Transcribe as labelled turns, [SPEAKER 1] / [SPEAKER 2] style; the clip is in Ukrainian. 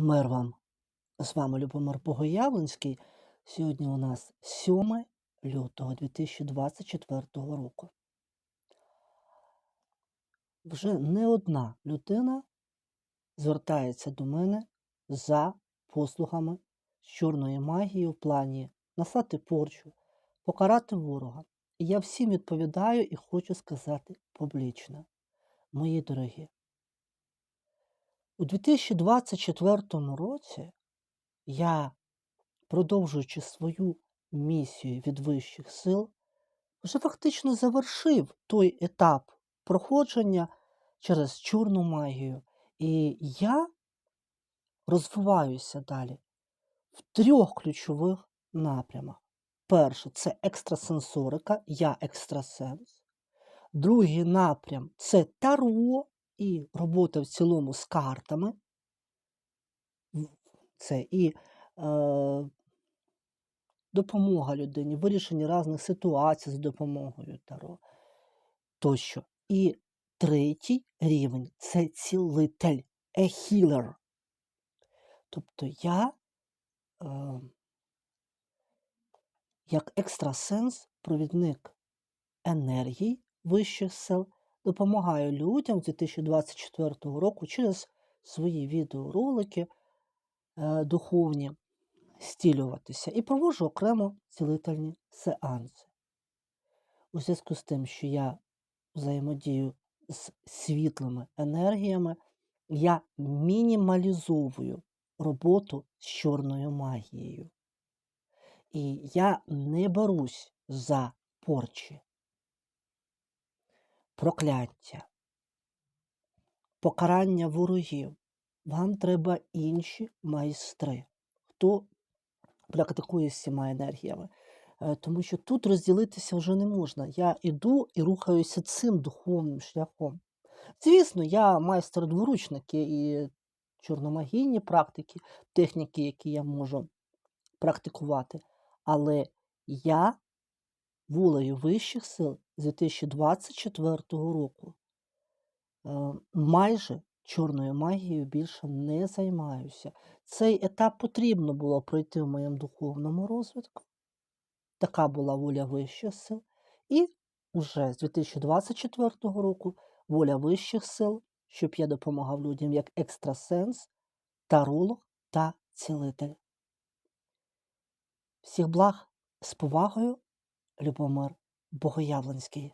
[SPEAKER 1] Мир вам! З вами Любомир Богоявленський. Сьогодні у нас 7 лютого 2024 року. Вже не одна людина звертається до мене за послугами з чорної магії в плані наслати порчу, покарати ворога. І я всім відповідаю і хочу сказати публічно. Мої дорогі, у 2024 році я, продовжуючи свою місію від вищих сил, вже фактично завершив той етап проходження через чорну магію. І я розвиваюся далі в трьох ключових напрямах. Перше це екстрасенсорика, я екстрасенс. Другий напрям це таро і робота в цілому з картами. Це і е, допомога людині, вирішення різних ситуацій з допомогою таро тощо. І третій рівень це цілитель, a healer. Тобто я, е, як екстрасенс, провідник енергій вищих сил, допомагаю людям з 2024 року через свої відеоролики е, духовні стілюватися і проводжу окремо цілительні сеанси. У зв'язку з тим, що я взаємодію з світлими енергіями, я мінімалізовую роботу з чорною магією. І я не берусь за порчі, прокляття, покарання ворогів. Вам треба інші майстри, хто практикує з цими енергіями. Е, Тому що тут розділитися вже не можна. Я іду і рухаюся цим духовним шляхом. Звісно, я майстер дворучники і чорномагійні практики, техніки, які я можу практикувати. Але я волею вищих сил 2024 року е, майже чорною магією більше не займаюся. Цей етап потрібно було пройти в моєму духовному розвитку. Така була воля вищих сил. І вже з 2024 року воля вищих сил, щоб я допомагав людям як екстрасенс, таролог та цілитель. Всіх благ з повагою, Любомир Богоявленський.